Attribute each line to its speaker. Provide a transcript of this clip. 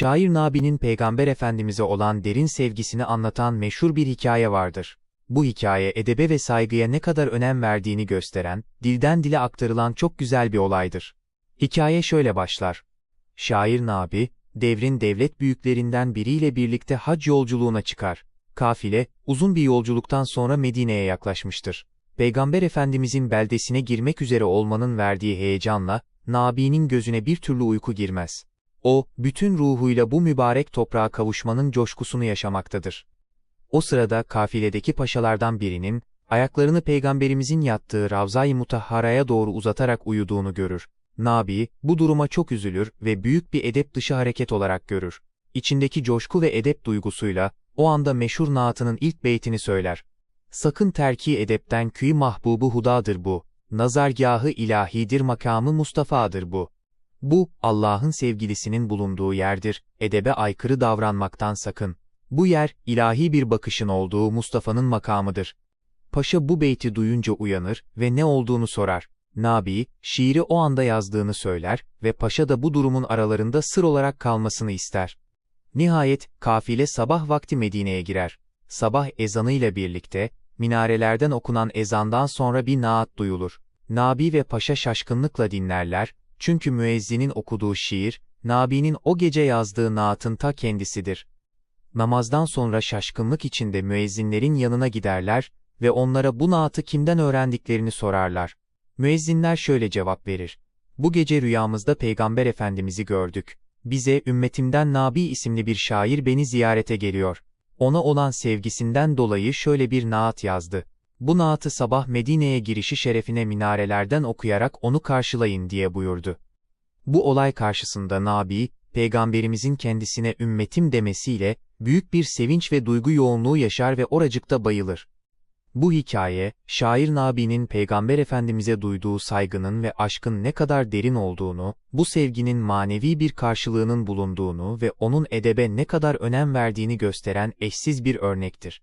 Speaker 1: Şair Nabi'nin Peygamber Efendimiz'e olan derin sevgisini anlatan meşhur bir hikaye vardır. Bu hikaye edebe ve saygıya ne kadar önem verdiğini gösteren, dilden dile aktarılan çok güzel bir olaydır. Hikaye şöyle başlar. Şair Nabi, devrin devlet büyüklerinden biriyle birlikte hac yolculuğuna çıkar. Kafile, uzun bir yolculuktan sonra Medine'ye yaklaşmıştır. Peygamber Efendimizin beldesine girmek üzere olmanın verdiği heyecanla, Nabi'nin gözüne bir türlü uyku girmez. O, bütün ruhuyla bu mübarek toprağa kavuşmanın coşkusunu yaşamaktadır. O sırada kafiledeki paşalardan birinin, ayaklarını peygamberimizin yattığı Ravza-i Mutahhara'ya doğru uzatarak uyuduğunu görür. Nabi, bu duruma çok üzülür ve büyük bir edep dışı hareket olarak görür. İçindeki coşku ve edep duygusuyla, o anda meşhur naatının ilk beytini söyler. Sakın terki edepten küy mahbubu hudadır bu, nazargahı ilahidir makamı Mustafa'dır bu. Bu, Allah'ın sevgilisinin bulunduğu yerdir, edebe aykırı davranmaktan sakın. Bu yer, ilahi bir bakışın olduğu Mustafa'nın makamıdır. Paşa bu beyti duyunca uyanır ve ne olduğunu sorar. Nabi, şiiri o anda yazdığını söyler ve paşa da bu durumun aralarında sır olarak kalmasını ister. Nihayet, kafile sabah vakti Medine'ye girer. Sabah ezanıyla birlikte, minarelerden okunan ezandan sonra bir naat duyulur. Nabi ve paşa şaşkınlıkla dinlerler, çünkü müezzinin okuduğu şiir, Nabi'nin o gece yazdığı naatın ta kendisidir. Namazdan sonra şaşkınlık içinde müezzinlerin yanına giderler ve onlara bu naatı kimden öğrendiklerini sorarlar. Müezzinler şöyle cevap verir. Bu gece rüyamızda Peygamber Efendimiz'i gördük. Bize ümmetimden Nabi isimli bir şair beni ziyarete geliyor. Ona olan sevgisinden dolayı şöyle bir naat yazdı. Bu naatı sabah Medine'ye girişi şerefine minarelerden okuyarak onu karşılayın diye buyurdu. Bu olay karşısında Nabi, Peygamberimizin kendisine ümmetim demesiyle, büyük bir sevinç ve duygu yoğunluğu yaşar ve oracıkta bayılır. Bu hikaye, şair Nabi'nin Peygamber Efendimiz'e duyduğu saygının ve aşkın ne kadar derin olduğunu, bu sevginin manevi bir karşılığının bulunduğunu ve onun edebe ne kadar önem verdiğini gösteren eşsiz bir örnektir.